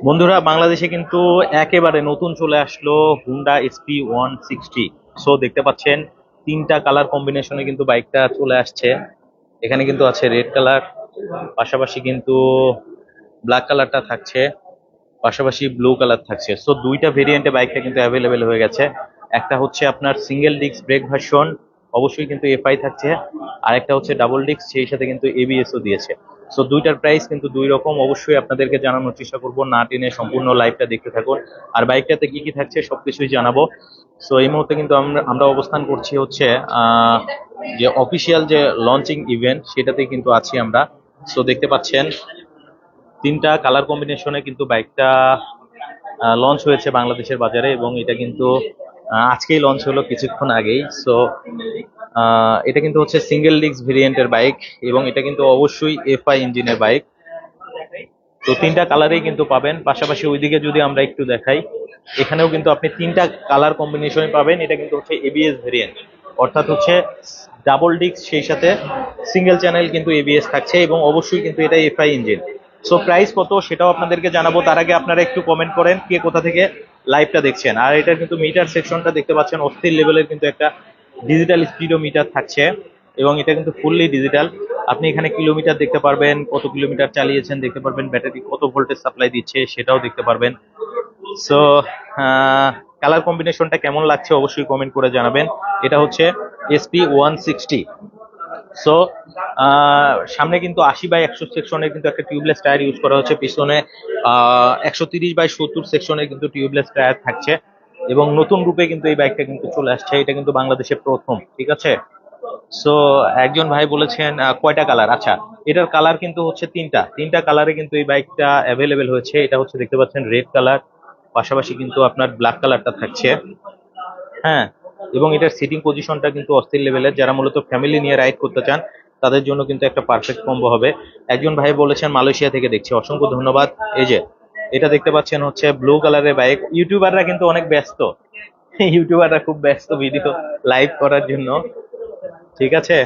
বন্ধুরা, বাংলাদেশে কিন্তু একেবারে নতুন চলে আসলো Honda SP one sixty so দেখতে পাচ্ছেন, তিনটা কালার কম্বিনেশনে কিন্তু বাইকটা চলে আসছে। এখানে কিন্তু আছে রেড কালার পাশাপাশি কিন্তু ব্ল্যাক কালারটা থাকছে, পাশাপাশি ব্লু কালার থাকছে। সো দুইটা ভেরিয়েন্টে বাইকটা কিন্তু অ্যাভেলেবেল হয়ে গেছে। একটা হচ্ছে আপনার সিঙ্গেল ডিস্ক ব্রেক ভার্সন অবশ্যই কিন্তু এফআই থাকছে। আর একটা হচ্ছে ডাবল ডিস্ক সেই সাথে কিন্তু এবিএসও দিয়েছে। সো দুইটার প্রাইস কিন্তু দুই রকম। অবশ্যই আপনাদেরকে জানানোর চেষ্টা করব। না টেনে সম্পূর্ণ লাইভটা দেখতে থাকুন। আর বাইকটাতে কি কি থাকছে সবকিছুই জানাব। সো এই মুহূর্তে কিন্তু আমরা আমরা অবস্থান করছি হচ্ছে যে অফিসিয়াল যে লঞ্চিং ইভেন্ট সেটাতে কিন্তু আছি আমরা। সো দেখতে পাচ্ছেন, তিনটা কালার কম্বিনেশনে কিন্তু বাইকটা লঞ্চ হয়েছে বাংলাদেশের বাজারে এবং এটা কিন্তু আজকেই লঞ্চ হলো কিছুক্ষণ আগেই। সো এটা কিন্তু হচ্ছে সিঙ্গেল ডিস্ক ভেরিয়েন্টের বাইক এবং এটা কিন্তু অবশ্যই এফআই ইঞ্জিনের বাইক তো তিনটা কালারেই কিন্তু পাবেন। পাশাপাশি ওইদিকে যদি আমরা একটু দেখাই, এখানেও কিন্তু আপনি তিনটা কালার কম্বিনেশনে পাবেন। এটা কিন্তু হচ্ছে এবিএস ভেরিয়েন্ট অর্থাৎ হচ্ছে ডাবল ডিস্ক সেই সাথে সিঙ্গেল চ্যানেল কিন্তু এবিএস থাকছে এবং অবশ্যই কিন্তু এটা এফআই ইঞ্জিন সো প্রাইস কত সেটাও আপনাদেরকে জানাব। তার আগে আপনারা একটু কমেন্ট করেন কে কোথা থেকে লাইভটা দেখছেন। আর এটার কিন্তু মিটার সেকশনটা দেখতে পাচ্ছেন, অস্থির লেভেলের কিন্তু একটা ডিজিটাল স্পিডোমিটার থাকছে এবং এটা কিন্তু ফুললি ডিজিটাল আপনি এখানে কিলোমিটার দেখতে পারবেন, কত কিলোমিটার চালিয়েছেন দেখতে পারবেন ব্যাটারি কত ভোল্টেজ সাপ্লাই দিচ্ছে সেটাও দেখতে পারবেন। সো কালার কম্বিনেশনটা কেমন লাগছে অবশ্যই কমেন্ট করে জানাবেন। এটা হচ্ছে এসপি ওয়ান সিক্সটি সো সামনে কিন্তু আশি বাই একশো সেকশনের কিন্তু একটা টিউবলেস টায়ার ইউজ করা হচ্ছে। পিছনে একশো তিরিশ বাই সত্তর সেকশনের কিন্তু টিউবলেস টায়ার থাকছে। এবং নতুন রূপে কিন্তু এই বাইকটা কিন্তু চলে আসছে। এটা কিন্তু বাংলাদেশে প্রথম, ঠিক আছে? সো একজন ভাই বলেছেন কয়টা কালার আচ্ছা এটার কালার কিন্তু হচ্ছে তিনটা। তিনটা কালারে কিন্তু এই বাইকটা অ্যাভেলেবেল হয়েছে। এটা হচ্ছে, দেখতে পাচ্ছেন রেড কালার পাশাপাশি কিন্তু আপনার ব্ল্যাক কালারটা থাকছে। হ্যাঁ এবং এটার সিটিং পজিশনটা কিন্তু অস্থির লেভেলের যারা মূলত ফ্যামিলি নিয়ে রাইড করতে চান, তাদের জন্য কিন্তু একটা পারফেক্ট কম্বো হবে। একজন ভাই বলেছেন, মালয়েশিয়া থেকে দেখছি। অসংখ্য ধন্যবাদ। এই যে, এটা দেখতে পাচ্ছেন হচ্ছে ব্লু কালারের বাইক ইউটিউবাররা কিন্তু অনেক ব্যস্ত। ইউটিউবাররা খুব ব্যস্ত ভিডিও লাইভ করার জন্য। ঠিক আছে?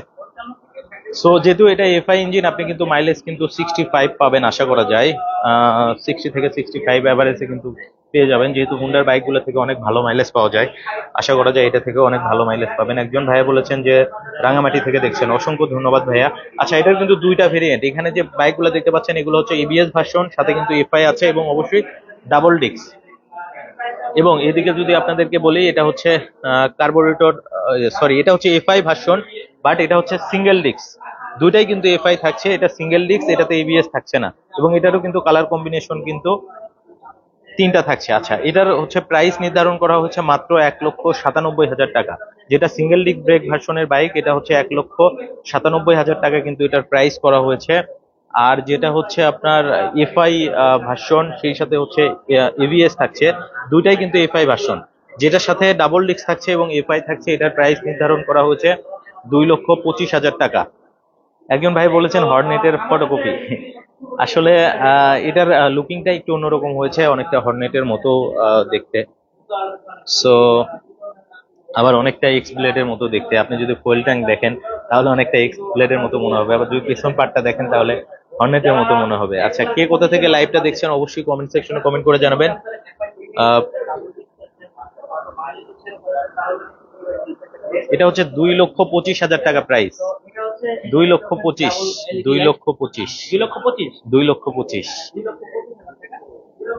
সো যেহেতু এটা এফআই ইঞ্জিন আপনি কিন্তু মাইলেজ কিন্তু সিক্সটি ফাইভ পাবেন, আশা করা যায়। সিক্সটি থেকে সিক্সটি ফাইভ অ্যাভারেজে কিন্তু পেয়ে যাবেন। যেহেতু হুন্ডার বাইকগুলো থেকে অনেক ভালো মাইলেজ পাওয়া যায়, আশা করা যায় এটা থেকে অনেক ভালো মাইলেজ পাবেন। একজন ভাইয়া বলেছেন যে, রাঙামাটি থেকে দেখছেন। অসংখ্য ধন্যবাদ ভাইয়া। আচ্ছা এটার কিন্তু দুইটা ভেরিয়েন্ট এখানে যে বাইকগুলো দেখতে পাচ্ছেন, এগুলো হচ্ছে এবিএস ভার্সন সাথে কিন্তু এফআই আছে এবং অবশ্যই ডাবল ডিক্স এবং এদিকে যদি আপনাদেরকে বলি, এটা হচ্ছে কার্বোরেটর সরি এটা হচ্ছে এফআই ভার্সন বাট এটা হচ্ছে সিঙ্গেল ডিস্ক দুইটাই কিন্তু এফআই থাকছে, এটা সিঙ্গেল ডিস্ক এটাতে এবিএস থাকছে না। এবং এটারও কিন্তু কালার কম্বিনেশন কিন্তু তিনটা থাকছে। আচ্ছা এটার হচ্ছে প্রাইস নির্ধারণ করা হচ্ছে মাত্র এক লক্ষ সাতানব্বই হাজার টাকা। যেটা সিঙ্গেল ডিস্ক ব্রেক ভার্সনের বাইক এটা হচ্ছে এক লক্ষ সাতানব্বই হাজার টাকা কিন্তু এটার প্রাইস করা হয়েছে। আর যেটা হচ্ছে আপনার এফআই ভার্সন সেই সাথে হচ্ছে এভিএস থাকছে। দুইটাই কিন্তু এফআই ভার্সন যেটার সাথে ডাবল ডিস্ক থাকছে এবং এফআই থাকছে, এটার প্রাইস নির্ধারণ করা হয়েছে দুই লক্ষ পঁচিশ হাজার টাকা। একজন ভাই বলেছেন হর্নেটের ফটোকপি আসলে আহ, এটার লুকিংটা একটু অন্যরকম হয়েছে অনেকটা হর্নেটের মতো দেখতে। সো আবার অনেকটা এক্স ব্লেডের মতো দেখতে। আপনি যদি ফুয়েল ট্যাঙ্ক দেখেন তাহলে অনেকটা এক্স ব্লেডের মতো মনে হবে। আবার যদি পিছন পার্টটা দেখেন তাহলে হর্নেটের মতো মনে হবে। আচ্ছা কে কোথা থেকে লাইভটা দেখছেন অবশ্যই কমেন্ট সেকশনে কমেন্ট করে জানাবেন। এটা হচ্ছে দুই লক্ষ পঁচিশ হাজার টাকা প্রাইস দুই লক্ষ পঁচিশ দুই লক্ষ পঁচিশ। দুই লক্ষ পঁচিশ? দুই লক্ষ পঁচিশ।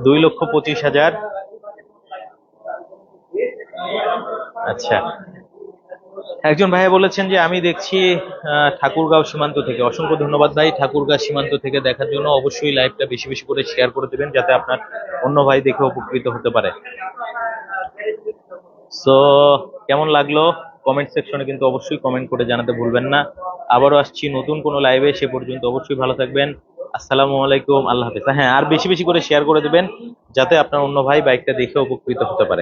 দুই লক্ষ পঁচিশ হাজার আচ্ছা। একজন ভাইয়া বলেছেন যে আমি দেখছি ঠাকুরগাঁও সীমান্ত থেকে। অসংখ্য ধন্যবাদ ভাই ঠাকুরগাঁও সীমান্ত থেকে দেখার জন্য। অবশ্যই লাইভটা বেশি বেশি করে শেয়ার করে দেবেন যাতে আপনার অন্য ভাই দেখে উপকৃত হতে পারে। সো কেমন লাগল? কমেন্ট সেকশনে কিন্তু অবশ্যই কমেন্ট করে জানাতে ভুলবেন না। আবারও আসছি নতুন কোনো লাইভে সে পর্যন্ত অবশ্যই ভালো থাকবেন। আসসালামু আলাইকুম, আল্লাহ হাফেজ। হ্যাঁ আর বেশি বেশি করে শেয়ার করে দেবেন, যাতে আপনার অন্য ভাই বাইকটা দেখে উপকৃত হতে পারে।